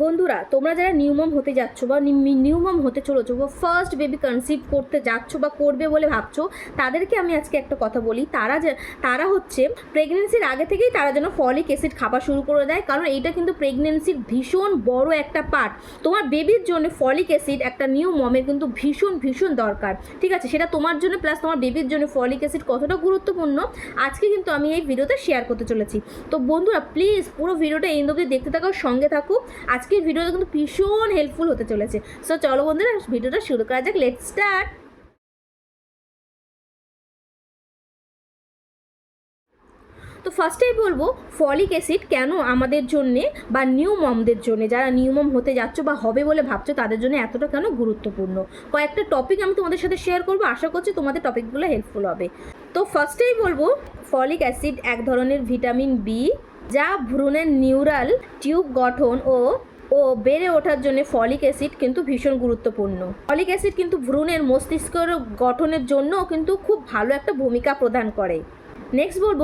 বন্ধুরা, তোমরা যারা নিউমম হতে যাচ্ছ বা নিউমম হতে চলেছো বা ফার্স্ট বেবি কনসিভ করতে যাচ্ছ বা করবে বলে ভাবছ, তাদেরকে আমি আজকে একটা কথা বলি। তারা তারা হচ্ছে প্রেগনেন্সির আগে থেকেই তারা যেন ফলিক অ্যাসিড খাওয়া শুরু করে দেয়, কারণ এইটা কিন্তু প্রেগনেন্সির ভীষণ বড় একটা পার্ট তোমার বেবির জন্য ফলিক অ্যাসিড একটা নিউ কিন্তু ভীষণ ভীষণ দরকার। ঠিক আছে, সেটা তোমার জন্য প্লাস তোমার বেবির জন্য ফলিক অ্যাসিড কতটা গুরুত্বপূর্ণ, আজকে কিন্তু আমি এই ভিডিওতে শেয়ার করতে চলেছি। তো বন্ধুরা প্লিজ পুরো ভিডিওটা এই অবধি দেখতে থাকো, সঙ্গে থাকো। আজকের ভিডিওটা কিন্তু ভীষণ হেল্পফুল হতে চলেছে। সো চলো বন্ধুরা, ভিডিওটা শুরু করা যাক লেট স্টার্ট তো ফার্স্টেই বলব ফলিক অ্যাসিড কেন আমাদের জন্যে বা নিউ মমদের জন্য, যারা নিউ মম হতে যাচ্ছ বা হবে বলে ভাবছ, তাদের জন্য এতটা কেন গুরুত্বপূর্ণ? কয়েকটা টপিক আমি তোমাদের সাথে শেয়ার করব, আশা করছি তোমাদের টপিকগুলো হেল্পফুল হবে। তো ফার্স্টেই বলব ফলিক অ্যাসিড এক ধরনের ভিটামিন বি যা ভ্রূণের নিউরাল টিউব গঠন ও ও বেড়ে ওঠার জন্য ফলিক অ্যাসিড কিন্তু ভীষণ গুরুত্বপূর্ণ। ফলিক অ্যাসিড কিন্তু ভ্রূণের মস্তিষ্কের গঠনের জন্যও কিন্তু খুব ভালো একটা ভূমিকা প্রদান করে। নেক্সট বলব,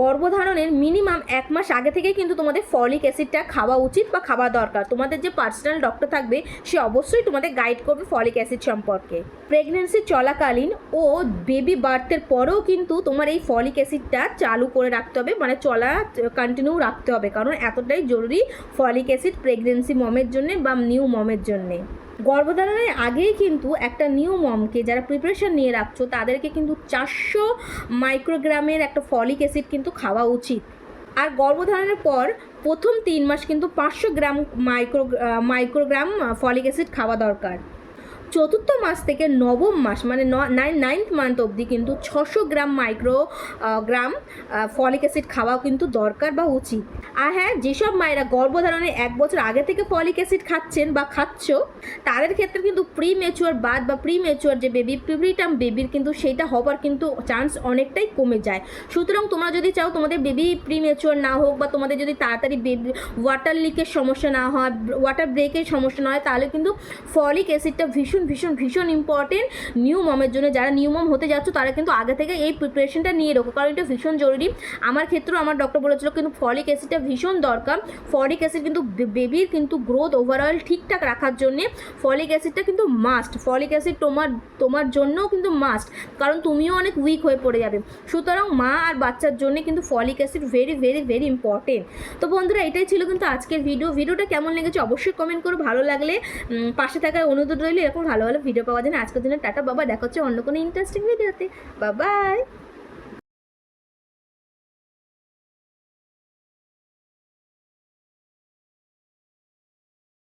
গর্ভধারণের মিনিমাম এক মাস আগে থেকেই কিন্তু তোমাদের ফলিক অ্যাসিডটা খাওয়া উচিত বা খাওয়া দরকার। তোমাদের যে পার্সোনাল ডক্টর থাকবে, সে অবশ্যই তোমাদের গাইড করবে ফলিক অ্যাসিড সম্পর্কে। প্রেগনেন্সি চলাকালীন ও বেবি বার্থের পরেও কিন্তু তোমার এই ফলিক অ্যাসিডটা চালু করে রাখতে হবে মানে চলা কন্টিনিউ রাখতে হবে। কারণ এতটাই জরুরি ফলিক অ্যাসিড প্রেগনেন্সি মমের জন্যে বা নিউ মমের জন্যে। গর্ভধারণের আগেই কিন্তু একটা নিউ মমকে যারা প্রিপারেশন নিয়ে রাখছো, তাদেরকে কিন্তু চারশো মাইক্রোগ্রামের একটা ফলিক অ্যাসিড কিন্তু খাওয়া উচিত। আর গর্ভধারণের পর প্রথম তিন মাস কিন্তু পাঁচশো gram micro microgram folic acid খাওয়া দরকার। চতুর্থ মাস থেকে নবম মাস মানে নাইন নাইন্থ মান্থ অবধি কিন্তু ছশো gram micro gram folic acid খাওয়াও কিন্তু দরকার বা উচিত। আর হ্যাঁ যেসব মায়েরা গর্ভধারণের এক বছর আগে থেকে ফলিক অ্যাসিড খাচ্ছেন বা খাচ্ছ, তাদের ক্ষেত্রে কিন্তু প্রি মেচুয়ার বাদ বা প্রি মেচুয়ার যে বেবি প্রিটার্ম বেবির কিন্তু সেটা হবার কিন্তু চান্স অনেকটাই কমে যায়। সুতরাং তোমরা যদি চাও তোমাদের বেবি প্রি মেচুয়ার না হোক বা তোমাদের যদি তাড়াতাড়ি বেবি ওয়াটার লিকের সমস্যা না হয় ওয়াটার ব্রেকের সমস্যা না হয়, তাহলে কিন্তু ফলিক অ্যাসিডটা ভীষণ ভীষণ ভীষণ ভীষণ ইম্পর্টেন্ট নিউ মমের জন্য। যারা নিউ মম হতে যাচ্ছ, তারা কিন্তু আগে থেকে এই প্রিপারেশনটা নিয়ে রাখো। কারণ এটা ভীষণ জরুরি। আমার ক্ষেত্রেও আমার ডক্টর বলেছিল কিন্তু ফলিক অ্যাসিডটা ভীষণ দরকার। ফলিক অ্যাসিড কিন্তু বেবির কিন্তু গ্রোথ ওভারঅল ঠিকঠাক রাখার জন্যে ফলিক অ্যাসিডটা কিন্তু মাস্ট ফলিক অ্যাসিড তোমার তোমার জন্যও কিন্তু মাস্ট কারণ তুমিও অনেক উইক হয়ে পড়ে যাবে। সুতরাং মা আর বাচ্চার জন্য কিন্তু folic acid very very very important তো বন্ধুরা, এটাই ছিল কিন্তু আজকের ভিডিও ভিডিওটা কেমন লেগেছে অবশ্যই কমেন্ট করো। ভালো লাগলে পাশে থাকার অনুরোধ রইলে। এরকম ভালো ভালো ভিডিও পাওয়া যায় না আজকের দিনে টাটা, বাবা, দেখা হচ্ছে অন্য কোনো ইন্টারেস্টিং ভিডিওতে বাবাই